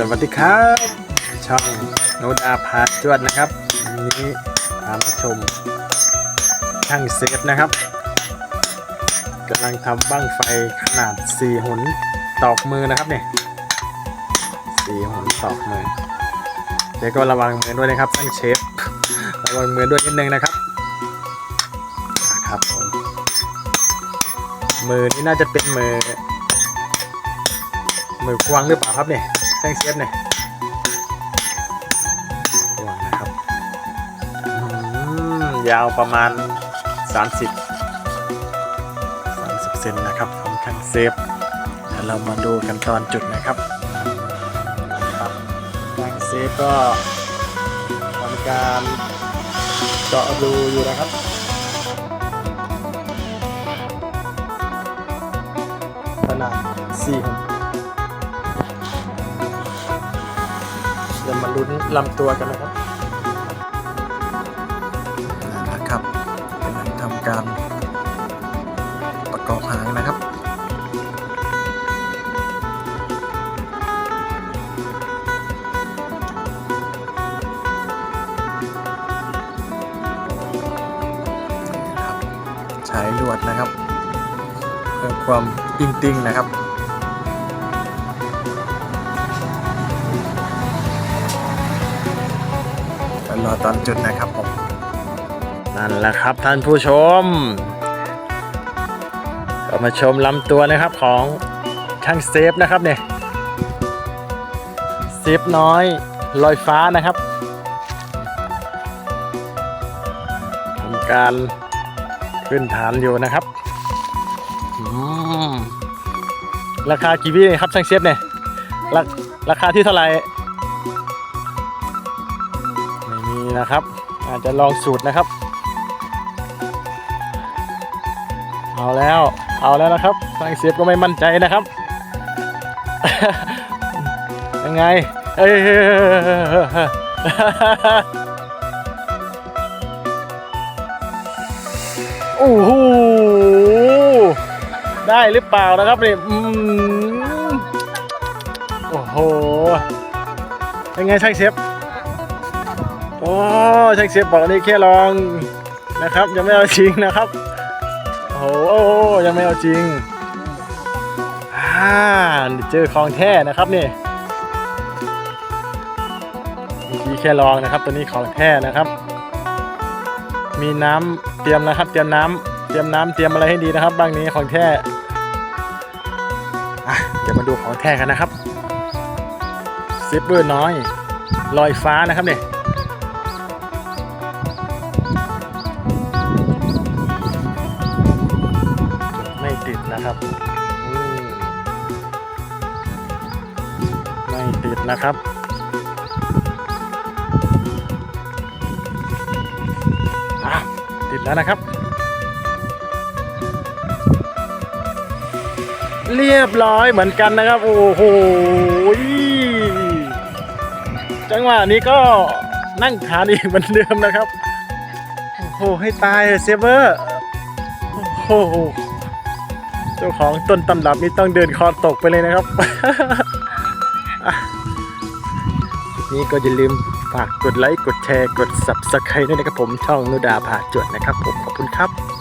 สวัสดีครับ ช่องโนดาพาจวดนะครับวันนี้พามาชมช่างเซฟนะครับกำลังทำบั้งไฟขนาด 4หุนตอกมือนะครับเนี่ยสี่หุนตอกมือเดี๋ยวก็ระวังมือด้วยนะครับช่างเชฟระวังมือด้วยนิดนึงนะครับครับผมมือนี่น่าจะเป็นมือมือกวางหรือเปล่าครับเนี่ย ช่างเชฟเนี่ยกวางนะครับอืมยาวประมาณ 30 30เซนนะครับของช่างเซฟเดี๋ยวเรามาดูกันตอนจุดนะครับครับช่งเซฟก็ทำการเจาะรูอยู่นะครับขนาด4 ลำตัวกันนะครับนะครับกำลังทำการประกอบหางนะครับใช้ลวดนะครับ เพื่อความอิงติงนะครับ รอตอนจุดนะครับผมนั่นแหละครับท่านผู้ชม ก็มาชมลำตัวนะครับของช่างเซฟนะครับเนี่ยเซฟน้อยลอยฟ้านะครับทำการขึ้นฐานอยู่นะครับราคากี่วิครับช่างเซฟเนี่ยราราคาที่เท่าไหร่ นะครับ อาจจะลองสูตรนะครับ เอาแล้วเอาแล้วนะครับทางเสียบก็ไม่มั่นใจนะครับ ยังไงเอ้โอ้โหได้หรือเปล่านะครับนี่อืมโอ้โหเป็นไงช่างเชฟ โอ้ช่างเสียบบอกนี่แค่ลองนะครับ ยังไม่เอาจริงนะครับโอ้โหยังไม่เอาจริงอ่าเจอของแท้นะครับนี่เมื่อกี้แค่ลองนะครับ ตัวนี้ของแท้นะครับ มีน้ำเตรียมนะครับ เตรียมน้ำเตรียมน้ำเตรียมอะไรให้ดีนะครับ บางนี้ของแท้อะเดี๋ยวมาดูของแท้กันนะครับซิปเบอร์น้อยลอยฟ้านะครับเนี่ย ติดนะครับไม่ติดนะครับอะติดแล้วนะครับ เรียบร้อยเหมือนกันนะครับ โอ้โหจังหวะนี้ก็นั่งทานอีกเหมือนเดิมนะครับ โอ้โหให้ตายเซเวอร์ โอ้โห เจ้าของต้นตำรับนี่ต้องเดินคอตกไปเลยนะครับ นี่ก็อย่าลืมฝากกดไลค์ กดแชร์ กด subscribe ด้วยนะครับผม ช่องนุดาผาจวดนะครับผม ขอบคุณครับ